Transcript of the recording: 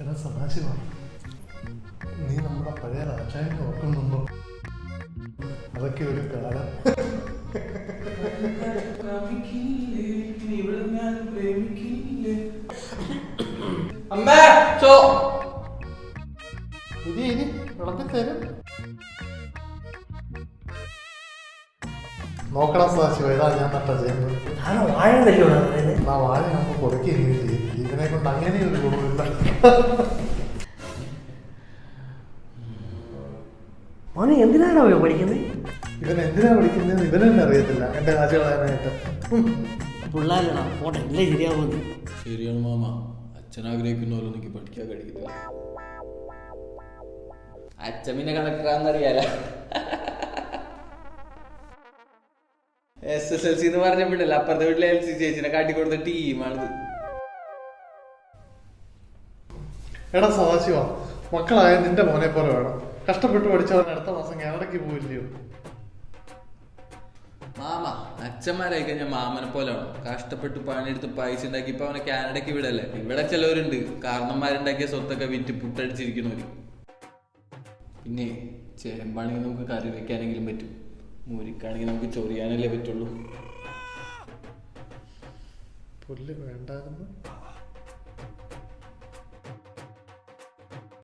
എടാ സദാശിവ നീ നമ്മുടെ പഴയ രാജാവിനെ ഓർക്കുന്നുണ്ടോ? അതൊക്കെ ഒരു കാലം അമ്മേ ചോ. ഇനി ഇനി വിളമ്പി തരും നോക്കണം സദാശിവ ഇതാ ഞാൻ നട്ട ചെയ്യുന്നത്. ഞാൻ വാഴ പറയുന്നത് ആ വാഴ നമുക്ക് കൊടുക്കുകയും ചെയ്യും. ഇതിനെ കൊണ്ട് അങ്ങനെ ഒരു ഗുണമില്ല. മോനെ എന്തിനാണോ പഠിക്കുന്നത് ഇവൻ എന്തിനാ പഠിക്കുന്നത് ഇവനെന്നെ അറിയത്തില്ല എന്റെ കാശ് കളയാനായിട്ട് പിള്ളേരണ പോട്ടെ എല്ലാം ശരിയാവുന്നു ശരിയാണ് മാമ. അച്ഛൻ ആഗ്രഹിക്കുന്ന പോലെ എനിക്ക് പഠിക്കാൻ കഴിയുന്നില്ല അച്ഛൻ പിന്നെ കളക്ടറാന്നറിയാല എസ് എസ് എൽ സി എന്ന് പറഞ്ഞപ്പോഴല്ല അപ്പുറത്തെ വീട്ടിലെ എൽ സി ചേച്ചിനെ കാട്ടിക്കൊടുത്ത ടീമാണിത്. എടാ സദാശിവ മക്കളായ നിന്റെ മോനെ പോലെ വേണം. കഷ്ടപ്പെട്ട് പഠിച്ചവൻ അടുത്ത മാസം കാനഡയ്ക്ക് പോയില്ലയോ മാമ അച്ഛന്മാരായി കഴിഞ്ഞാൽ മാമനെ പോലെ വേണം കഷ്ടപ്പെട്ട് പണിയെടുത്ത് പൈസ ഉണ്ടാക്കി ഇപ്പൊ അവനെ കാനഡയ്ക്ക് വിടല്ലേ? ഇവിടെ ചിലവരുണ്ട്. കാരണന്മാരുണ്ടാക്കിയ സ്വത്തൊക്കെ വിറ്റ് പുട്ടടിച്ചിരിക്കുന്നവര്. പിന്നെ ചേമ്പാണെങ്കിൽ നമുക്ക് കറി വെക്കാനെങ്കിലും പറ്റും. മുരിക്കാണെങ്കിൽ നമുക്ക് ചൊറിയാനല്ലേ പറ്റുള്ളൂ. പുല്ല് വേണ്ടായിരുന്നു.